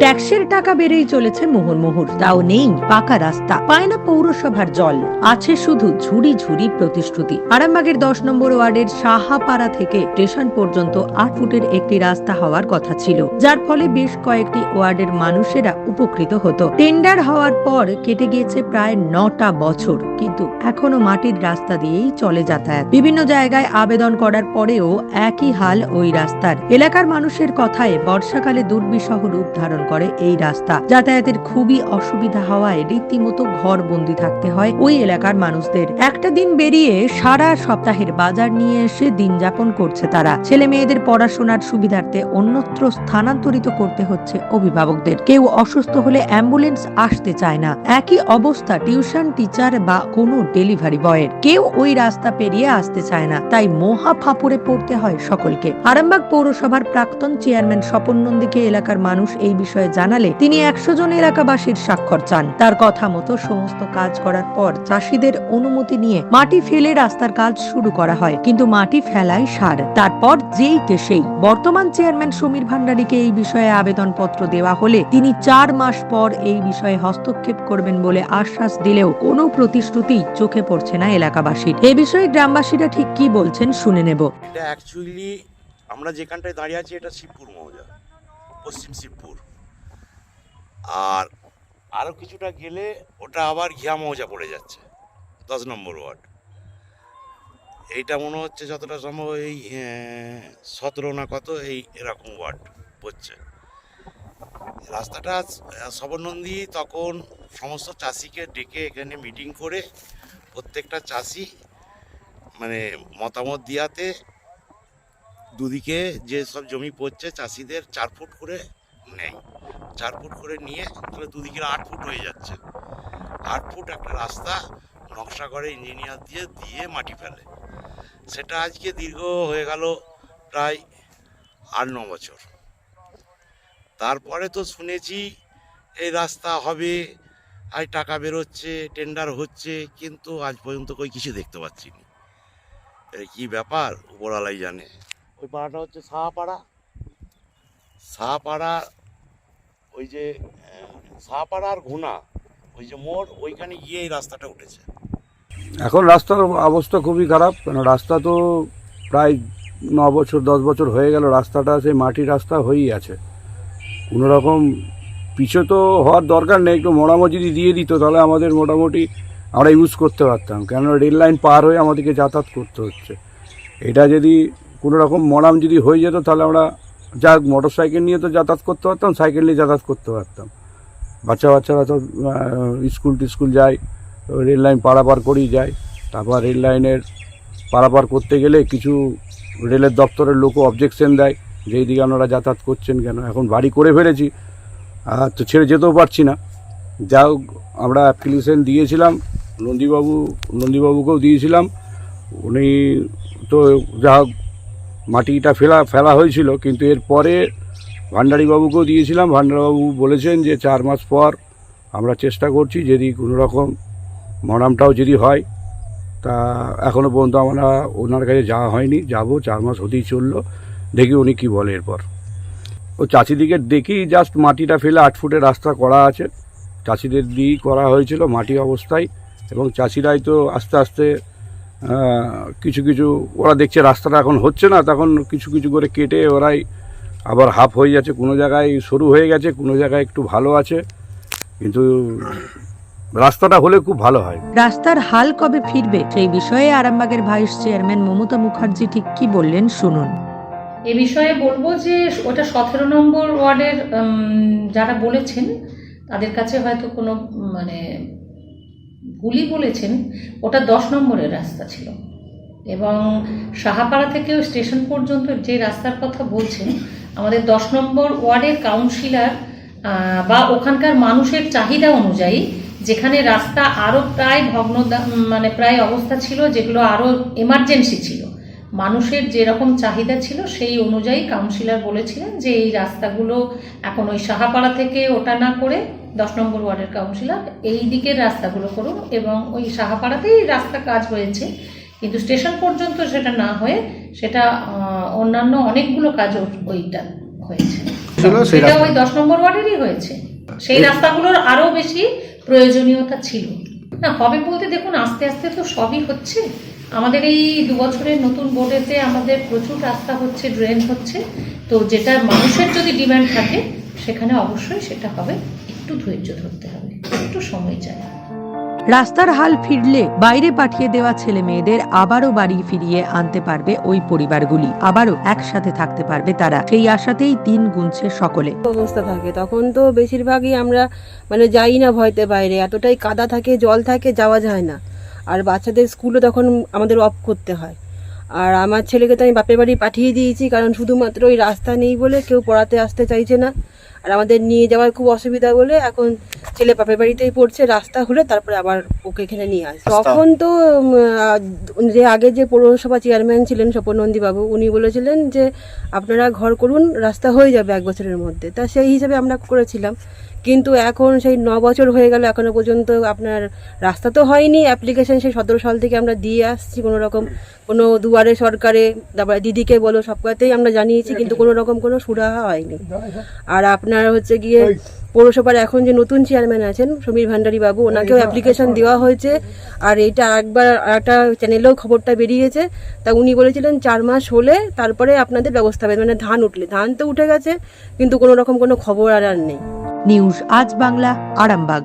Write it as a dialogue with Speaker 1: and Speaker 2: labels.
Speaker 1: ট্যাক্সের টাকা বেড়েই চলেছে মুহুর্মুহুর তাও নেই, পাকা রাস্তা। পায় না পৌরসভার জল। আছে শুধু ঝুড়ি ঝুড়ি প্রতিশ্রুতি। আরামবাগের দশ নম্বর ওয়ার্ডের সাহাপাড়া থেকে স্টেশন পর্যন্ত আট ফুটের একটি রাস্তা হওয়ার কথা ছিল। যার ফলে বেশ কয়েকটি ওয়ার্ডের মানুষেরা উপকৃত হতো। টেন্ডার হওয়ার পর কেটে গিয়েছে প্রায় নটা বছর। কিন্তু এখনও মাটির রাস্তা দিয়েই চলে যাতায়াত। বিভিন্ন জায়গায় আবেদন করার পরেও একই হাল ওই রাস্তার। এলাকার মানুষের কথায় বর্ষাকালে দুর্বিষহ রূপ ধারণ করে এই রাস্তা। যাতায়াতের খুবই অসুবিধা হওয়ায় রীতিমতো ঘর বন্দি থাকতে হয় ওই এলাকার মানুষদের। একটা দিন বেরিয়ে সারা সপ্তাহের বাজার নিয়ে এসে দিন যাপন করছে তারা। ছেলে মেয়েদের পড়াশোনার সুবিধার্থে অন্যত্র স্থানান্তরিত করতে হচ্ছে অভিভাবকদের। কেউ অসুস্থ হলে অ্যাম্বুলেন্স আসতে চায় না। একই অবস্থা টিউশন টিচার বা কোনো ডেলিভারি বয়ের। কেউ ওই রাস্তা পেরিয়ে আসতে চায় না, তাই মহা ফাঁপুরে পড়তে হয় সকলকে। আরামবাগ পৌরসভার প্রাক্তন চেয়ারম্যান স্বপন নন্দীকে এলাকার মানুষ এই বিষয়ে জানালে তিনি একশো জন এলাকাবাসীর স্বাক্ষর চান। তার কথা মতো সমস্ত কাজ করার পর চাষিদের অনুমতি নিয়ে মাটি ফেলে রাস্তার কাজ শুরু করা হয়, কিন্তু মাটি ফেলায় সার। তারপর যেই কে সেই। বর্তমান চেয়ারম্যান সমীর ভান্ডারীকে এই বিষয়ে আবেদনপত্র দেওয়া হলে তিনি চার মাস পর এই বিষয়ে হস্তক্ষেপ করবেন বলে আশ্বাস দিলেও কোনো প্রতিশ্রুতি চোখে পড়ছে না এলাকাবাসীর। এ বিষয়ে গ্রামবাসীরা ঠিক কি বলছেন শুনে নেব।
Speaker 2: এটা অ্যাকচুয়ালি আমরা যেখানটায় দাঁড়িয়ে আছি এটা শিবপুর মৌজা পশ্চিম শিবপুর। আর আরও কিছুটা গেলে ওটা আবার ঘিয়া মৌজা পড়ে যাচ্ছে, দশ নম্বর ওয়ার্ড। এইটা মনে হচ্ছে যতটা সম্ভব এই সতেরো না কত এই এরকম ওয়ার্ড পড়ছে। রাস্তাটা সবনন্দী তখন সমস্ত চাষিকে ডেকে এখানে মিটিং করে প্রত্যেকটা চাষি মানে মতামত দিয়াতে দুদিকে যে সব জমি পড়ছে, চাষিদের চার ফুট করে নেয়। চার ফুট করে নিয়ে তাহলে দুদিকে আট ফুট হয়ে যাচ্ছে। আট ফুট একটা রাস্তা নকশা করে ইঞ্জিনিয়ার দিয়ে দিয়ে মাটি ফেলে। সেটা আজকে দীর্ঘ হয়ে গেল প্রায় আট, ন বছর। তারপরে তো শুনেছি এই রাস্তা হবে আর টাকা বেরোচ্ছে টেন্ডার হচ্ছে, কিন্তু আজ পর্যন্ত কই কিছু দেখতে পাচ্ছি না। এটা কি ব্যাপার, উপরওয়ালাই জানে। ওই পাড়াটা হচ্ছে সাহাপাড়া। সাহাপাড়া, ওই যে সাহাপাড়া আর ঘুনা, ওই যে মোড়, ওইখানে গিয়ে এই রাস্তাটা উঠেছে।
Speaker 3: এখন রাস্তার অবস্থা খুবই খারাপ, কেন রাস্তা তো প্রায় ন বছর, দশ বছর হয়ে গেল, রাস্তাটা সেই মাটির রাস্তা হয়েই আছে। কোনো রকম পিছু তো হওয়ার দরকার নেই, একটু মোটামুটি যদি দিয়ে দিত, তাহলে আমাদের মোটামুটি আমরা ইউজ করতে পারতাম। কেন রেল লাইন পার হয়ে আমাদেরকে যাতায়াত করতে হচ্ছে। এটা যদি কোনো রকম মরাম যদি হয়ে যেত, তাহলে আমরা যা মোটর সাইকেল নিয়ে তো যাতায়াত করতে পারতাম সাইকেল নিয়ে যাতায়াত করতে পারতাম। বাচ্চা বাচ্চারা তো স্কুল টিস্কুল যায় রেল লাইন পারাপার করেই যায়। তারপর রেল লাইনের পারাপার করতে গেলে কিছু রেলের দপ্তরের লোকও অবজেকশন দেয়, যে এইদিকে আপনারা যাতায়াত করছেন কেন? এখন বাড়ি করে ফেলেছি তো ছেড়ে যেতেও পারছি না। যা আমরা অ্যাপ্লিকেশন দিয়েছিলাম, নন্দীবাবু, নন্দীবাবুকেও দিয়েছিলাম। উনি তো যা হোক, মাটিটা ফেলা ফেলা হয়েছিল, কিন্তু এরপরে ভান্ডারীবাবুকেও দিয়েছিলাম। ভান্ডারবাবু বলেছেন যে চার মাস পর আমরা চেষ্টা করছি, যদি কোনো রকম মরামটাও যদি হয়, তা এখনও পর্যন্ত আমরা ওনার কাছে যাওয়া হয়নি। যাব, চার মাস হতেই চলল। দেখি উনি কি বলে এরপর। ও চাষিদিকে দেখি জাস্ট মাটিটা ফেলে আট ফুটের রাস্তা করা আছে। চাষিদের দিয়েই করা হয়েছিল মাটি অবস্থায় এবং চাষিরাই তো আস্তে আস্তে কিছু কিছু, ওরা দেখছে রাস্তাটা এখন হচ্ছে না, তখন কিছু কিছু করে কেটে ওরাই আবার হাফ হয়ে যাচ্ছে। কোনো জায়গায় শুরু হয়ে গেছে, কোনো জায়গায় একটু ভালো আছে, কিন্তু রাস্তাটা হলে খুব ভালো হয়।
Speaker 1: রাস্তার হাল কবে ফিরবে সেই বিষয়ে আরামবাগের ভাইস চেয়ারম্যান মমতা মুখার্জি ঠিক কি বললেন শুনুন।
Speaker 4: এ বিষয়ে বলব যে ওটা সতেরো নম্বর ওয়ার্ডের যারা বলেছেন, তাদের কাছে হয়তো কোনো মানে ভুলই বলেছেন, ওটা দশ নম্বরের রাস্তা ছিল। এবং সাহাপাড়া থেকেও স্টেশন পর্যন্ত যে রাস্তার কথা বলছেন, আমাদের দশ নম্বর ওয়ার্ডের কাউন্সিলর বা ওখানকার মানুষের চাহিদা অনুযায়ী যেখানে রাস্তা আরও প্রায় ভগ্ন মানে প্রায় অবস্থা ছিল, যেগুলো আরও এমার্জেন্সি ছিল মানুষের যেরকম চাহিদা ছিল সেই অনুযায়ী কাউন্সিলর বলেছিলেন যে এই রাস্তাগুলো এখন ওই সাহাপাড়া থেকে ওটা না করে দশ নম্বর ওয়ার্ডের কাউন্সিলর এই দিকের রাস্তাগুলো করুন এবং ওই সাহাপাড়াতেই রাস্তা কাজ হয়েছে। কিন্তু স্টেশন পর্যন্ত সেটা না হয়ে সেটা অন্যান্য অনেকগুলো কাজ ওইটা হয়েছে। সেটা ওই দশ নম্বর ওয়ার্ডেরই হয়েছে। সেই রাস্তাগুলোর আরও বেশি প্রয়োজনীয়তা ছিল। না হবে বলতে দেখুন আস্তে আস্তে তো সবই হচ্ছে। আমাদের এই দু বছরের নতুন বোর্ডেতে আমাদের প্রচুর রাস্তা হচ্ছে ড্রেন হচ্ছে। তো যেটা মানুষের যদি ডিমান্ড থাকে সেখানে অবশ্যই সেটা হবে। একটু ধৈর্য ধরতে হবে একটু সময় চাই।
Speaker 1: রাস্তার হাল ফিরলে বাইরে পাঠিয়ে দেওয়া ছেলে মেয়েদের আবারও বাড়ি ফিরিয়ে আনতে পারবে ওই পরিবারগুলি। আবারও একসাথে থাকতে পারবে তারা। সেই আশাতেই দিন গুনছে সকলে।
Speaker 5: অবস্থা থাকে। তখন তো বেশিরভাগই আমরা মানে যাই না ভয়তে বাইরে। এতটাই কাদা থাকে জল থাকে যাওয়া যায় না। আর বাচ্চাদের স্কুলও তখন আমাদের অফ করতে হয়। আর আমার ছেলেকে তো আমি বাপের বাড়ি পাঠিয়ে দিয়েছি, কারণ শুধুমাত্র ওই রাস্তা নেই বলে কেউ পড়াতে আসতে চাইছে না। আর আমাদের নিয়ে যাওয়ার খুব অসুবিধা বলে এখন ছেলে বাপের বাড়িতেই পড়ছে রাস্তা হলে তারপরে আবার ওকে এখানে নিয়ে আসে তখন তো যে আগে যে পৌরসভা চেয়ারম্যান ছিলেন বাবু উনি বলেছিলেন যে আপনারা ঘর করুন রাস্তা হয়ে যাবে এক বছরের মধ্যে। তা সেই হিসাবে আমরা করেছিলাম। কিন্তু এখন সেই ন বছর হয়ে গেল এখনও পর্যন্ত আপনার রাস্তা তো হয়নি। অ্যাপ্লিকেশন সেই সতেরো সাল থেকে আমরা দিয়ে আসছি কোনো রকম। কোনো দুয়ারে সরকারে তারপরে দিদিকে বলো সব কথাতেই আমরা জানিয়েছি কিন্তু কোনো রকম কোনো সুরাহা হয়নি। আর আপনার হচ্ছে গিয়ে পৌরসভার এখন যে নতুন চেয়ারম্যান আছেন সমীর ভান্ডারী বাবু ওনাকেও অ্যাপ্লিকেশন দেওয়া হয়েছে। আর এইটা আরেকবার একটা চ্যানেলেও খবরটা বেরিয়েছে। তা উনি বলেছিলেন চার মাস হলে তারপরে আপনাদের ব্যবস্থা হবে। মানে ধান উঠলে। ধান তো উঠে গেছে কিন্তু কোনো রকম কোনো খবর আর আর নেই।
Speaker 1: নিউজ আজ বাংলা
Speaker 6: আরামবাগ।